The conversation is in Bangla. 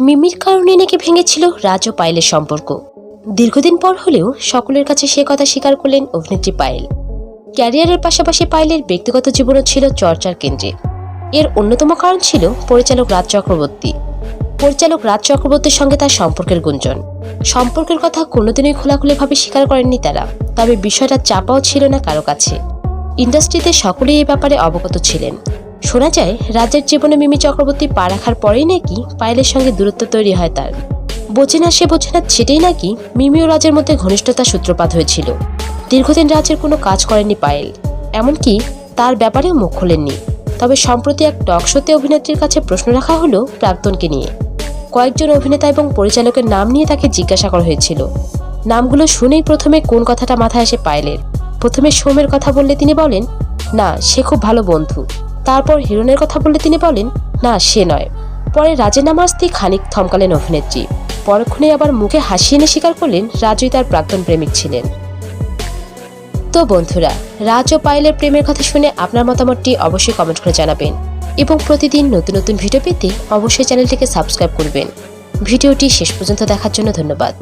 মিমির কারণে নাকি ভেঙেছিল রাজ ও পায়েলের সম্পর্ক। দীর্ঘদিন পর হলেও সকলের কাছে সে কথা স্বীকার করলেন অভিনেত্রী পায়েল। ক্যারিয়ারের পাশাপাশি পায়েলের ব্যক্তিগত জীবনও ছিল চর্চার কেন্দ্রে। এর অন্যতম কারণ ছিল পরিচালক রাজ চক্রবর্তী। পরিচালক রাজ চক্রবর্তীর সঙ্গে তার সম্পর্কের গুঞ্জন। সম্পর্কের কথা কোনোদিনই খোলাখুলিভাবে স্বীকার করেননি তারা, তবে বিষয়টা চাপাও ছিল না কারও কাছে। ইন্ডাস্ট্রিতে সকলেই এই ব্যাপারে অবগত ছিলেন। শোনা যায়, রাজের জীবনে মিমি চক্রবর্তী পা রাখার পরেই নাকি পায়েলের সঙ্গে দূরত্ব তৈরি হয় তার। বোঝে না, সে বোঝে না, সেটাই নাকি মিমি ও রাজের মধ্যে ঘনিষ্ঠতার সূত্রপাত হয়েছিল। দীর্ঘদিন রাজের কোনো কাজ করেননি পায়েল, এমনকি তার ব্যাপারেও মুখ খোলেননি। তবে সম্প্রতি এক টক শোতে অভিনেত্রীর কাছে প্রশ্ন রাখা হলো প্রাক্তনকে নিয়ে। কয়েকজন অভিনেতা এবং পরিচালকের নাম নিয়ে তাকে জিজ্ঞাসা করা হয়েছিল। নামগুলো শুনেই প্রথমে কোন কথাটা মাথায় আসে পায়েলের? প্রথমে সোমের কথা বললে তিনি বলেন, না, সে খুব ভালো বন্ধু। তারপর হিরণের কথা বললে তিনি বলেন, না, সে নয়। পরে রাজের নাম আসতেই খানিক থমকালেন অভিনেত্রী। পরক্ষণে আবার মুখে হাসি এনে স্বীকার করলেন রাজুই তার প্রাক্তন প্রেমিক ছিলেন। তো বন্ধুরা, রাজ ও পায়েলের প্রেমের কথা শুনে আপনার মতামতটি অবশ্যই কমেন্ট করে জানাবেন এবং প্রতিদিন নতুন নতুন ভিডিও পেতে অবশ্যই চ্যানেলটিকে সাবস্ক্রাইব করবেন। ভিডিওটি শেষ পর্যন্ত দেখার জন্য ধন্যবাদ।